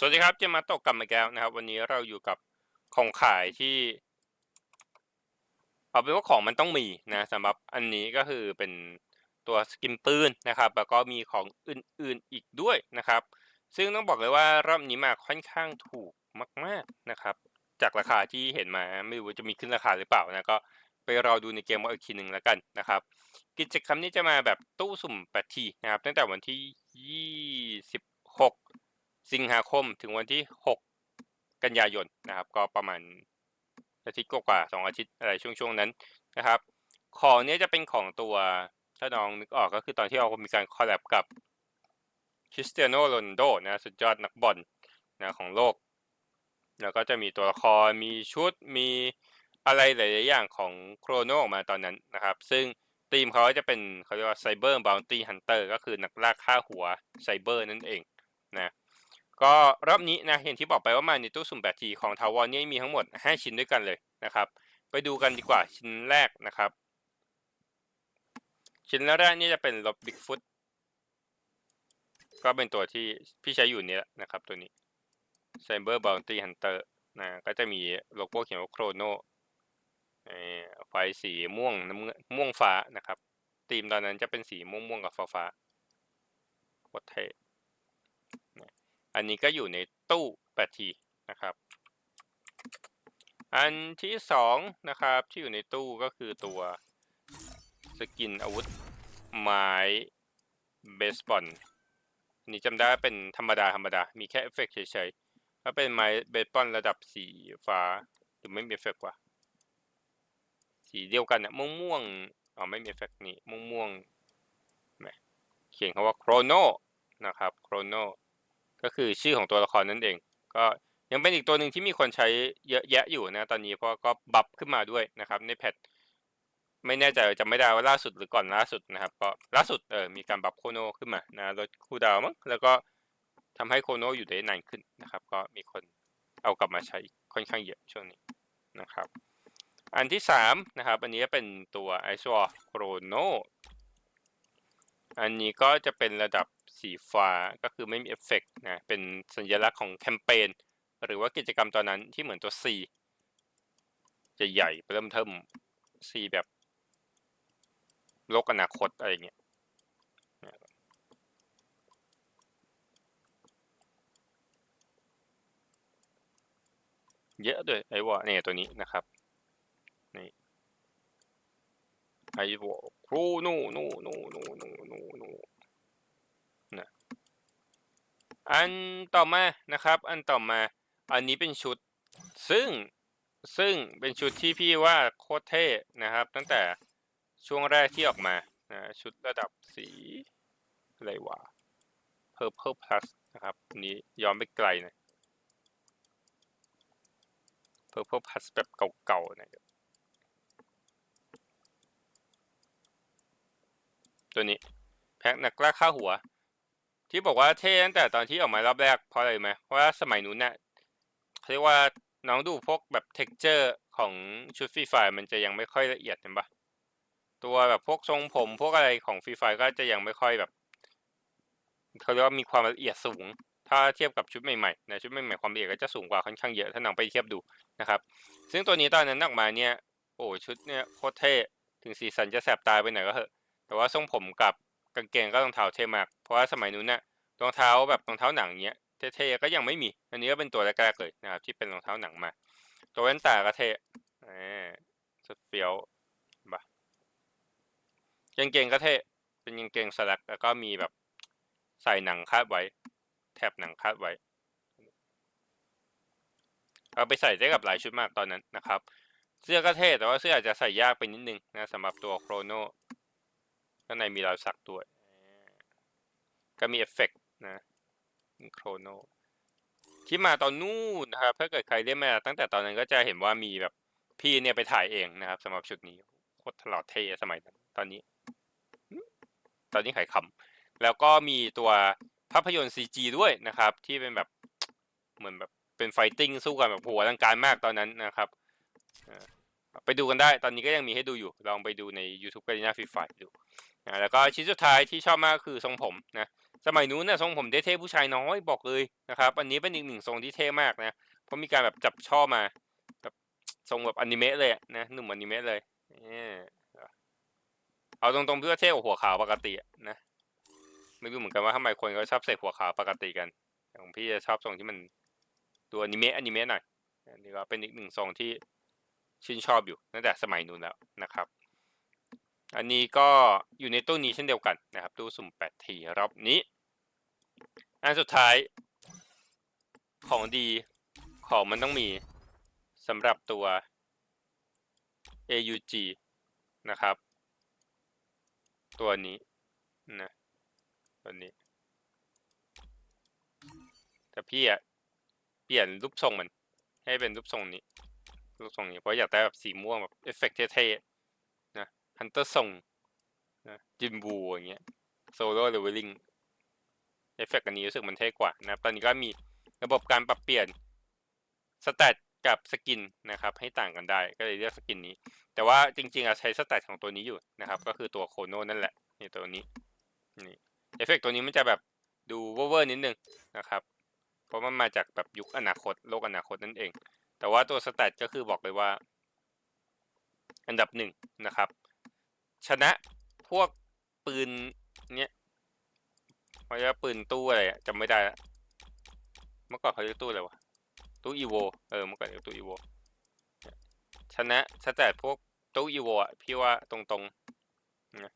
สวัสดีครับเจมมาตกกลับมาอีกแล้วนะครับ วันนี้เราอยู่กับของขายที่เอาเป็นว่าของมันต้องมีนะสำหรับอันนี้ก็คือเป็นตัวสกินปืนนะครับ แล้วก็มีของอื่นๆอีกด้วยนะครับ ซึ่งต้องบอกเลยว่ารอบนี้มาค่อนข้างถูกมาก ๆนะครับ จากราคาที่เห็นมาไม่รู้ว่าจะมีขึ้นราคาหรือเปล่านะก็ไปรอดูในเกมว่าอีกทีหนึ่งแล้วกันนะครับ กิจกรรมนี้จะมาแบบตู้สุ่ม8ทีนะครับ ตั้งแต่วันที่ 26 สิงหาคมถึงวันที่ 6 กันยายนนะครับ ก็ประมาณอาทิตย์กว่าสองอาทิตย์อะไรช่วงๆนั้นนะครับ ของเนี้ยจะเป็นของตัวถ้าน้องนึกออกก็คือตอนที่เรามีการคอลแลบกับคริสเตียโนโรนโดนะสุดยอดนักบอลนะของโลก แล้วก็จะมีตัวละครมีชุดมีอะไรหลายๆอย่างของโครโนออกมาตอนนั้นนะครับ ซึ่งทีมเขาจะเป็นเขาเรียกว่าไซเบอร์บ u ลตี้ฮันเตอร์ก็คือนักล่าฆ่าหัวไซเบอร์นั่นเองนะ ก็รอบนี้นะอย่างที่บอกไปว่ามาในตู้สุ่ม8ทีของทาวอนนี่มีทั้งหมด 5 ชิ้นด้วยกันเลยนะครับ ไปดูกันดีกว่าชิ้นแรกนะครับ ชิ้นแรกนี่จะเป็นรถบิ๊กฟุตก็เป็นตัวที่พี่ใช้อยู่นี่แหละนะครับ ตัวนี้ Cyber Bounty Hunter นะก็จะมีโลโก้เขียนว่าโครโนไฟสีม่วงน้ำเงินม่วงฟ้านะครับธีมตอนนั้นจะเป็นสีม่วงม่วงกับฟ้าฟ้าโคตรเท่ อันนี้ก็อยู่ในตู้8ทีนะครับ อันที่สองนะครับที่อยู่ในตู้ก็คือตัวสกินอาวุธไม้เบสบอลนนี้จำได้เป็นธรรมดาธรรมดา มีแค่เอฟเฟกต์เฉยๆถ้าเป็นไม้เบสบอลระดับสีฟ้าหรือไม่มีเอฟเฟกต์วะสีเดียวกันเนี่ยม่วงๆอ๋อไม่มีเอฟเฟกต์นี่ม่วงๆเขียนคำว่าโครโนนะครับโครโน ก็คือชื่อของตัวละครนั่นเอง ก็ยังเป็นอีกตัวหนึ่งที่มีคนใช้เยอะแยะอยู่นะตอนนี้เพราะก็บัฟขึ้นมาด้วยนะครับในแพทไม่แน่ใจจะไม่ได้ว่าล่าสุดหรือก่อนล่าสุดนะครับก็ล่าสุดเออมีการบัฟโคโนขึ้นมานะลดคูลดาวมั้งแล้วก็ทำให้โคโนอยู่ได้นานขึ้นนะครับ ก็มีคนเอากลับมาใช้ค่อนข้างเยอะช่วงนี้นะครับ อันที่สามนะครับอันนี้เป็นตัวไอซ์วอร์โครโนอันนี้ก็จะเป็นระดับ สีฟ้าก็คือไม่มีเอฟเฟกต์นะเป็นสัญลักษณ์ของแคมเปญหรือว่ากิจกรรมตอนนั้นที่เหมือนตัว C จะใหญ่เริ่มเทิม C แบบโลกอนาคตอะไรเงี้ยเยอะด้วยไอ้วะเนี่ยตัวนี้นะครับนี่ไอ้วะครูนูนูนูนูนูนูนูนะ อันต่อมานะครับ อันต่อมาอันนี้เป็นชุด ซึ่งซึ่งเป็นชุดที่พี่ว่าโคตรเท่นะครับ ตั้งแต่ช่วงแรกที่ออกมานะชุดระดับสี อะไรวะ Purple Plus นะครับนี้ย้อนไปไกลหน่อย Purple Plus แบบเก่าๆนะตัวนี้ แพ็คหนักล่าฆ่าหัว ที่บอกว่าเท่ตั้งแต่ตอนที่ออกมารอบแรกเพราะอะไรไหมเพราะว่าสมัยนู้นเนี่ยเขาเรียกว่าน้องดูพวกแบบเท็กเจอร์ของชุดฟรีไฟมันจะยังไม่ค่อยละเอียดเห็นปะตัวแบบพวกทรงผมพวกอะไรของฟรีไฟก็จะยังไม่ค่อยแบบเขาเรียกว่ามีความละเอียดสูง ถ้าเทียบกับชุดใหม่ๆนะชุดใหม่ๆความละเอียดก็จะสูงกว่าค่อนข้างเยอะถ้าน้องไปเทียบดูนะครับ ซึ่งตัวนี้ตอนนั้นออกมาเนี่ยโอ้ชุดเนี่ยโคตรเท่ถึงสีสันจะแสบตาไปหน่อยก็เถอะแต่ว่าทรงผมกับ กางเกงก็รองเท้าเท่มาก เพราะว่าสมัยนู้นเนี่ยรองเท้าแบบรองเท้าหนังเนี้ยเท่ๆก็ยังไม่มี อันนี้ก็เป็นตัวแรกๆเลยนะครับที่เป็นรองเท้าหนังมา ตัวแว่นตาก็เท่อ่าสุดเฟี้ยวบะกางเกงก็เท่เป็นกางเกงสลักแล้วก็มีแบบใส่หนังคาดไว้ แถบหนังคาดไว้ เอาไปใส่ได้กับหลายชุดมากตอนนั้นนะครับ เสื้อก็เท่แต่ว่าเสื้ออาจจะใส่ยากไปนิดนึงนะสำหรับตัวโครโน ข้างในมีรอยสักด้วย ก็มีเอฟเฟกต์นะโครโนที่มาตอนนู้นนะครับ ถ้าเกิดใครเล่นมาตั้งแต่ตอนนั้นก็จะเห็นว่ามีแบบพี่เนี่ยไปถ่ายเองนะครับสำหรับชุดนี้โคตรหล่อเท่สมัยนั้นตอนนี้ ตอนนี้ขายคำแล้วก็มีตัวภาพยนตร์ CG ด้วยนะครับ ที่เป็นแบบเหมือนแบบเป็นไฟติ้งสู้กันแบบหัวลังการมากตอนนั้นนะครับไปดูกันได้ ตอนนี้ก็ยังมีให้ดูอยู่ ลองไปดูใน YouTube ก a ลิน่าฟรีไฟดู นะแล้วก็ชิ้นสุดท้ายที่ชอบมากคือทรงผมนะสมัยนู้นนะทรงผมเท่ๆผู้ชายน้อยบอกเลยนะครับ อันนี้เป็นอีกหนึ่งทรงที่เท่มากนะเพราะมีการแบบจับช่อมาแบบทรงแบบอนิเมะเลยนะหนุ่มอนิเมะเลยเนี่ยเอาตรงๆเพี่ว่าเท่กว่าหัวขาวปกตินะไม่รู้เหมือนกันว่าทำไมคนเขาชอบใส่หัวขาวปกติกันแต่ของพี่จะชอบทรงที่มันดูอนิเมะอนิเมะหน่อยอันนี้ก็เป็นอีกหนึ่งทรงที่ชื่นชอบอยู่ตั้งแต่สมัยนู้นแล้วนะครับ อันนี้ก็อยู่ในตู้นี้เช่นเดียวกันนะครับ ตู้สุ่มแปดทีรอบนี้ อันสุดท้าย ของดีของมันต้องมีสำหรับตัว AUG นะครับ ตัวนี้นะตัวนี้ แต่พี่อะเปลี่ยนรูปทรงมัน ให้เป็นรูปทรงนี้รูปทรงนี้เพราะอยากได้แบบสีม่วงแบบเอฟเฟกต์เท่ๆ ฮันเตอร์ทรงจินบูอย่างเงี้ยโซโล่เลเวลลิ่งเอฟเฟกต์อันนี้รู้สึกมันเท่กว่านะตอนนี้ก็มีระบบการปรับเปลี่ยนสเตตกับสกินนะครับ ให้ต่างกันได้ก็เลยเลือกสกินนี้ แต่ว่าจริงๆอะใช้สเตตของตัวนี้อยู่นะครับ ก็คือตัวโคโนนั่นแหละนี่ตัวนี้นี่เอฟเฟกต์ตัวนี้มันจะแบบดูเวอร์นิดนึงนะครับ เพราะมันมาจากแบบยุคอนาคตโลกอนาคตนั่นเอง แต่ว่าตัวสแตทก็คือบอกเลยว่า อันดับหนึ่งนะครับ ชนะพวกปืนเนี้ยเขาเรียกว่าปืนตู้อะไรอะจำไม่ได้ละเมื่อก่อนเขาเรียกตู้อะไรวะตู้อีโวเออเมื่อก่อนเรียกตู้อีโวชนะสแตทพวกตู้อีโวอะพี่ว่าตรงๆนะ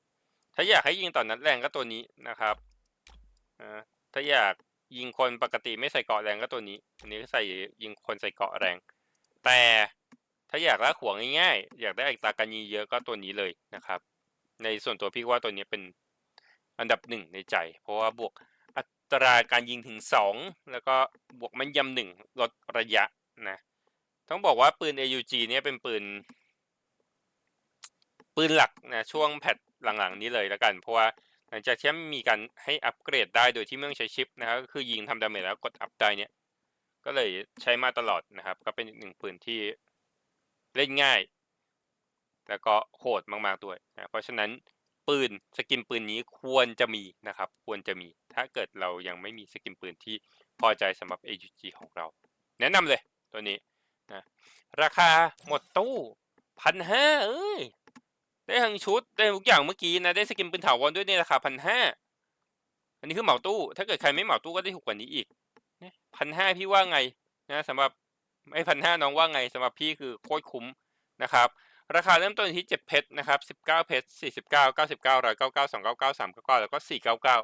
ถ้าอยากให้ยิงต่อนนัดแรงก็ตัวนี้นะครับอ่าถ้าอยากยิงคนปกติไม่ใส่เกราะแรงก็ตัวนี้ อันนี้ก็ใส่ยิงคนใส่เกราะแรง แต่ถ้าอยากลากหัวง่ายๆ อยากได้อัตราการยิงเยอะก็ตัวนี้เลยนะครับ ในส่วนตัวพี่ว่าตัวนี้เป็นอันดับหนึ่งในใจ เพราะว่าบวกอัตราการยิงถึงสองแล้วก็บวกมันยำหนึ่งลดระยะนะต้องบอกว่าปืน AUG เนี่ยเป็นปืน ปืนหลักนะช่วงแพทหลังๆนี้เลยแล้วกัน เพราะว่าหลังจากที่มีการให้อัปเกรดได้โดยที่ไม่ต้องใช้ชิปนะครับก็คือยิงทำดาเมจแล้วกดอัพได้เนี่ย ก็เลยใช้มาตลอดนะครับ ก็เป็นอีกหนึ่งปืนที่เล่นง่าย แล้วก็โหดมากๆด้วยนะเพราะฉะนั้นปืนสกินปืนนี้ควรจะมีนะครับ ควรจะมี ถ้าเกิดเรายังไม่มีสกินปืนที่พอใจสำหรับ AUG ของเรา แนะนำเลยตัวนี้นะราคาหมดตู้พันห้าเอ้ยได้ทั้งชุดได้ทุกอย่างเมื่อกี้นะได้สกินปืนถาวรด้วยในราคาพันห้าอันนี้คือเหมาตู้ ถ้าเกิดใครไม่เหมาตู้ก็ได้ถูกกว่านี้อีกพันห้าพี่ว่าไงนะสำหรับไอ้พันห้าน้องว่าไงสำหรับพี่คือโคตรคุ้มนะครับ ราคาเริ่มต้นที่เจ็ดเพชรนะครับสิบเก้าเพชรสี่สิบเก้าเก้าสิบเก้าร้อยเก้าเก้าสองเก้าเก้าสามเก้าเก้าแล้วก็สี่เก้าเก้า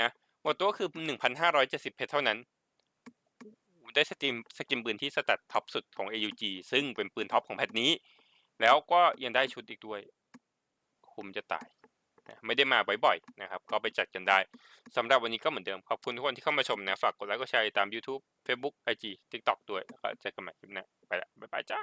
นะหมดตัวคือหนึ่งพันห้าร้อยเจ็ดสิบเพชรเท่านั้น ได้สกินสกินปืนที่สแตัดท็อปสุดของ AUG ซึ่งเป็นปืนท็อปของแพทนี้ แล้วก็ยังได้ชุดอีกด้วย คุ้มจะตายนะไม่ได้มาบ่อยๆนะครับ ก็ไปจัดกันได้สำหรับวันนี้ก็เหมือนเดิม ขอบคุณทุกคนที่เข้ามาชมนะ ฝากกดไลค์กดแชร์ตาม YouTube Facebook IG TikTok ด้วยแล้วก็เจอกันใหม่คลิปหน้าไปละบ๊ายบายจ้า